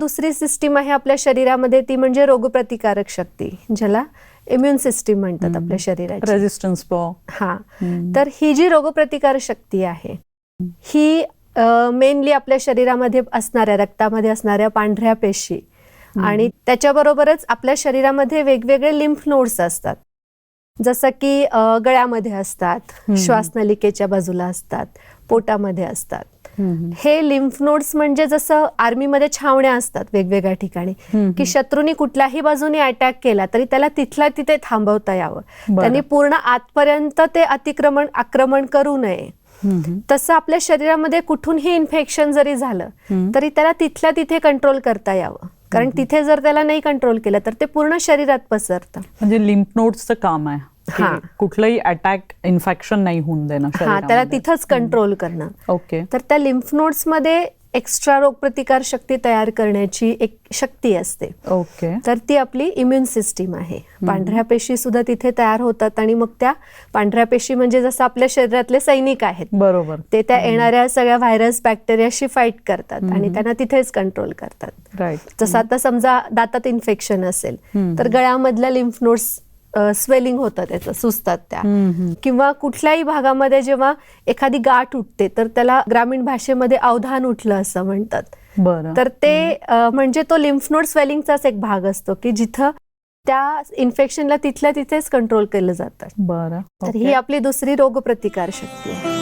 दुसरी सिस्टीम आहे आपल्या शरीरामध्ये ती म्हणजे रोगप्रतिकारक शक्ती ज्याला इम्युन सिस्टीम म्हणतात आपल्या शरीराची. रेजिस्टन्स पॉ हा. तर ही जी रोगप्रतिकार शक्ती आहे ही मेनली आपल्या शरीरामध्ये असणाऱ्या रक्तामध्ये असणाऱ्या पांढऱ्या पेशी आणि त्याच्याबरोबरच आपल्या शरीरामध्ये वेगवेगळे लिम्फ नोड्स असतात. जसं की गळ्यामध्ये असतात. श्वासनलिकेच्या बाजूला असतात पोटामध्ये असतात. हे लिम्फ नोड्स म्हणजे जसं आर्मीमध्ये छावण्या असतात वेगवेगळ्या ठिकाणी की शत्रूनी कुठल्याही बाजूने अटॅक केला तरी त्याला तिथल्या तिथे थांबवता यावं. त्यांनी पूर्ण आतपर्यंत ते अतिक्रमण आक्रमण करू नये. तसं आपल्या शरीरामध्ये कुठूनही इन्फेक्शन जरी झालं. तरी त्याला तिथल्या तिथे कंट्रोल करता यावं. कारण तिथे जर त्याला नाही कंट्रोल केलं तर ते पूर्ण शरीरात पसरतं. म्हणजे लिम्फ नोड्सचं काम आहे. हा. कुठलंही अटॅक इन्फेक्शन नाही होऊन देणं हा त्याला शरीरामध्ये. तिथंच कंट्रोल करणं. ओके. तर त्या लिम्फ नोड्समध्ये एक्स्ट्रा रोगप्रतिकार शक्ती तयार करण्याची एक शक्ती असते. ओके. तर ती आपली इम्युन सिस्टीम आहे. पांढऱ्या पेशी सुद्धा तिथे तयार होतात आणि मग त्या पांढऱ्या पेशी म्हणजे जसं आपल्या शरीरातले सैनिक आहेत. बरोबर. ते त्या येणाऱ्या सगळ्या व्हायरस बॅक्टेरियाशी फाईट करतात आणि त्यांना तिथेच कंट्रोल करतात. राईट जसं आता समजा दातात इन्फेक्शन असेल. तर गळ्यामधल्या लिम्फ नोड्स स्वेलिंग होतं त्याचं सुजतात त्या. किंवा कुठल्याही भागामध्ये जेव्हा एखादी गाठ उठते तर त्याला ग्रामीण भाषेमध्ये अवधान उठलं असं म्हणतात. तर ते म्हणजे तो लिम्फ नोड स्वेलिंगचाच एक भाग असतो की जिथं त्या इन्फेक्शनला तिथल्या तिथेच कंट्रोल केलं जातं. बरं. तर. ही आपली दुसरी रोगप्रतिकार शक्ती आहे.